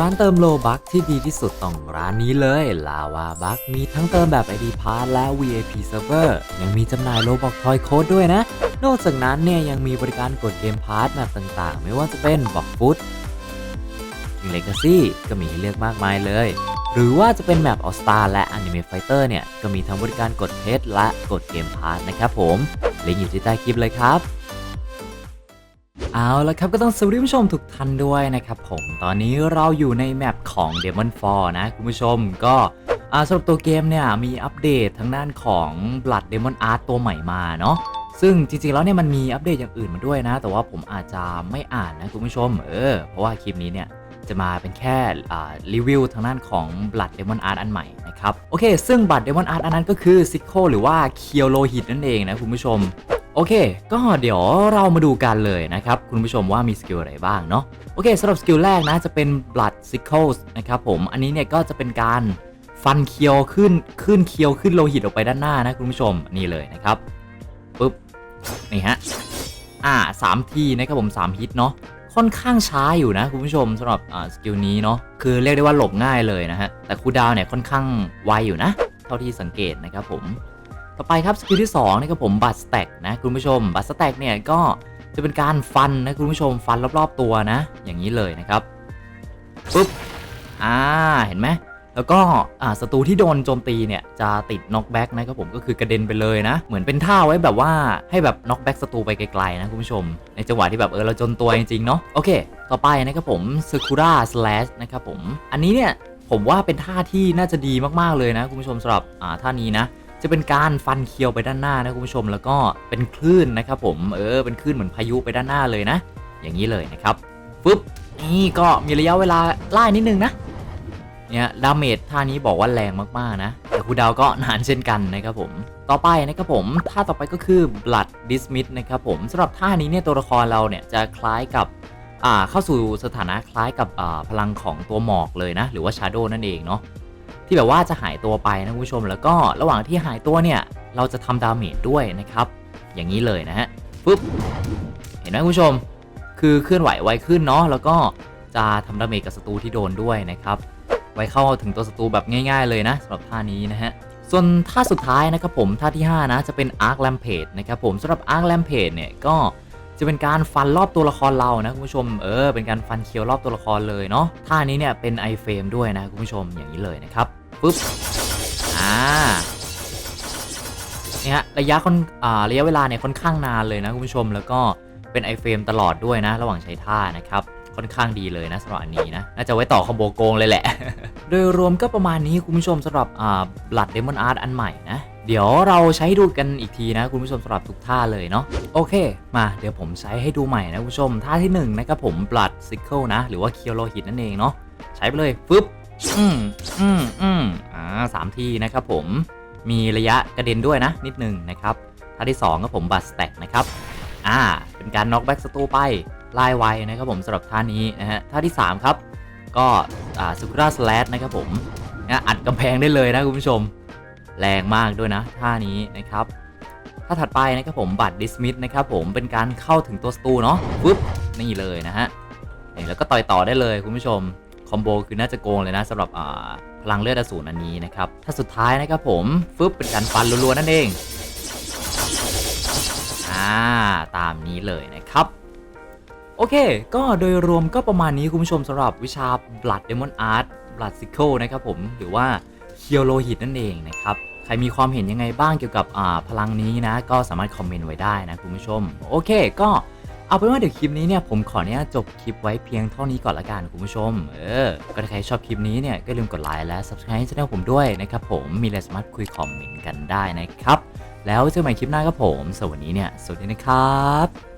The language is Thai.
ร้านเติมโลบัคที่ดีที่สุดต้องร้านนี้เลย ลาวาบัคมีทั้งเติมแบบ ID p a s s และ VIP Server ยังมีจำหน่ายโลบอกทอยโค้ดด้วยนะ นอกจากนั้นเนี่ยยังมีบริการกดเกมพาร์ทแบบต่างๆ ไม่ว่าจะเป็นบ็อกฟุตยิงเลกาซี่ก็มีให้เลือกมากมายเลย หรือว่าจะเป็นแมปออสตาและ Anime Fighter เนี่ย ก็มีทั้งบริการกดเพชรและกดเกมพาร์ทนะครับผมลิงก์อยู่ที่ใต้คลิปเลยครับ เอาละครับก็ต้องสวัสดีผู้ชมทุกท่านด้วยนะครับผมตอนนี้เราอยู่ในแมปของ Demon Fall นะคุณผู้ชมก็สำหรับตัวเกมเนี่ยมีอัปเดตทางด้านของ Blood Demon Art ตัวใหม่มาเนาะซึ่งจริงๆแล้วเนี่ยมันมีอัปเดตอย่างอื่นมาด้วยนะ แต่ว่าผมอาจจะไม่อ่านนะคุณผู้ชมเออเพราะว่าคลิปนี้เนี่ยจะมาเป็นแค่รีวิวทางด้านของ Blood Demon Art อันใหม่นะครับ โอเค ซึ่ง Blood Demon Art อันนั้นก็คือซิโคหรือว่าเคียวโลหิตนั่นเองนะคุณผู้ชม โอเค ก็เดี๋ยวเรามาดูกันเลยนะครับ คุณผู้ชมว่ามีสกิลอะไรบ้างเนาะโอเคสำหรับสกิลแรกนะจะเป็น Blood Sickles นะครับผมอันนี้เนี่ยก็จะเป็นการฟันเคียวขึ้นขึ้นเคียวขึ้นโลหิตออกไปด้านหน้านะคุณผู้ชมนี่เลยนะครับปุ๊บนี่ฮะอ่าสามทีนะครับผม3ฮิตเนาะค่อนข้างช้าอยู่นะคุณผู้ชมสำหรับสกิลนี้เนาะคือเรียกได้ว่าหลบง่ายเลยนะฮะแต่คูดาวเนี่ยค่อนข้างไวอยู่นะ เท่าที่สังเกตนะครับผม ต่อไปครับสกิลที่2นี่ครับผมบัตสแต็กนะคุณผู้ชม บัตสแต็กเนี่ยก็จะเป็นการฟันนะคุณผู้ชมฟันรอบๆตัวนะ อย่างนี้เลยนะครับปุ๊บอ่าเห็นไหมแล้วก็อ่าศัตรูที่โดนโจมตีเนี่ยจะติดน็อกแบ็กนะครับผมก็คือกระเด็นไปเลยนะ เหมือนเป็นท่าไว้แบบว่าให้แบบน็อกแบ็กศัตรูไปไกลๆนะคุณผู้ชม ในจังหวะที่แบบเออเราจนตัวจริงๆเนาะโอเค ต่อไปนะครับผมซ e คู r าสแลชนะครับผมอันนี้เนี่ยผมว่าเป็นท่าที่น่าจะดีมากๆเลยนะคุณผู้ชมสำหรับอ่าท่านี้นะ จะเป็นการฟันเคียวไปด้านหน้านะคุณผู้ชมแล้วก็เป็นคลื่นนะครับผมเออเป็นคลื่นเหมือนพายุไปด้านหน้าเลยนะ อย่างนี้เลยนะครับฟึบนี่ก็มีระยะเวลาไล่นิดนึงนะเนี่ยดาเมจท่านี้บอกว่าแรงมากๆนะ แต่คูลดาวก็นานเช่นกันนะครับผมต่อไปนะครับผมท่าต่อไปก็คือ blood dismiss นะครับผมสำหรับท่านี้เนี่ยตัวละครเราเนี่ยจะคล้ายกับอ่าเข้าสู่สถานะคล้ายกับอ่าพลังของตัวหมอกเลยนะ หรือว่า shadow นั่นเองเนาะ ที่แบบว่าจะหายตัวไปนะคุณผู้ชม แล้วก็ระหว่างที่หายตัวเนี่ย เราจะทำดาเมจด้วยนะครับ อย่างนี้เลยนะฮะปุ๊บเห็นไหมคุณผู้ชม คือเคลื่อนไหวไวขึ้นเนาะแล้วก็จะทำดาเมจกับศัตรูที่โดนด้วยนะครับ ไวเข้าถึงตัวศัตรูแบบง่าย ๆ เลยนะสำหรับท่านี้นะฮะส่วนท่าสุดท้ายนะครับผมท่าที่ 5 นะจะเป็น Arc Rampage นะครับผมสำหรับ Arc Rampage เนี่ยก็ จะเป็นการฟันรอบตัวละครเรานะคุณผู้ชมเออเป็นการฟันเคียวรอบตัวละครเลยเนาะท่านี้เนี่ยเป็น i f r a m e ด้วยนะคุณผู้ชมอย่างนี้เลยนะครับปุ๊บอ่าเนี่ยระยะค่อนอ่าระยะเวลาเนี่ยค่อนข้างนานเลยนะคุณผู้ชมแล้วก็เป็น i f r a m e ตลอดด้วยนะ ระหว่างใช้ท่านะครับค่อนข้างดีเลยนะสำหรับอันนี้นะน่าจะไว้ต่อคอมโบโกงเลยแหละ โดยรวมก็ประมาณนี้คุณผู้ชมสำหรับอ่า Blood Demon Art อันใหม่นะ เดี๋ยวเราใช้ดูกันอีกทีนะคุณผู้ชมสำหรับทุกท่าเลยเนาะโอเค มาเดี๋ยวผมใช้ให้ดูใหม่นะคุณผู้ชมท่าที่หนึ่งนะครับผม Blood Sickle นะ หรือว่าเคียวโลหิตนั่นเองเนาะใช้ไปเลยฟึบอืมอืมอืมอ่าสามทีนะครับผมมีระยะกระเด็นด้วยนะ นิดนึงนะครับท่าที่2ก็ผมบัตสแต็กนะครับอ่าเป็นการน็อกแบ็กศัตรูไปไล่ไวนะครับผมสำหรับท่านี้นะฮะท่าที่ 3 ครับ ก็อ่าซูคราสแลชนะครับผมนะอัดกำแพงได้เลยนะคุณผู้ชม แรงมากด้วยนะท่านี้นะครับถ้าถัดไปนะครับผมบัตรดิสมิสนะครับผมเป็นการเข้าถึงตัวสตูเนาะฟึบนี่เลยนะฮะแล้วก็ต่อยต่อได้เลยคุณผู้ชมคอมโบคือน่าจะโกงเลยนะสำหรับอ่าพลังเลือดอสูรอันนี้นะครับถ้าสุดท้ายนะครับผมฟึบเป็นการฟันรัวๆนั่นเองอ่าตามนี้เลยนะครับโอเค ก็โดยรวมก็ประมาณนี้คุณผู้ชมสำหรับวิชา Blood Demon Art Blood Sickle นะครับผมหรือว่า เคียวโลหิตนั่นเองนะครับใครมีความเห็นยังไงบ้างเกี่ยวกับพลังนี้นะ ก็สามารถคอมเมนต์ไว้ได้นะคุณผู้ชม โอเค ก็เอาเป็นว่าเดี๋ยวคลิปนี้เนี่ยผมขออนุญาตจบคลิปไว้เพียงเท่านี้ก่อนละกันคุณผู้ชม เออ ก็ถ้าใครชอบคลิปนี้เนี่ยก็ลืมกดไลค์และ subscribe ให้ช่องผมด้วยนะครับผมมีอะไรสามารถคุยคอมเมนต์กันได้นะครับ แล้วเจอกันใหม่คลิปหน้าครับผมสวัสดีเนี่ยสวัสดีนะครับ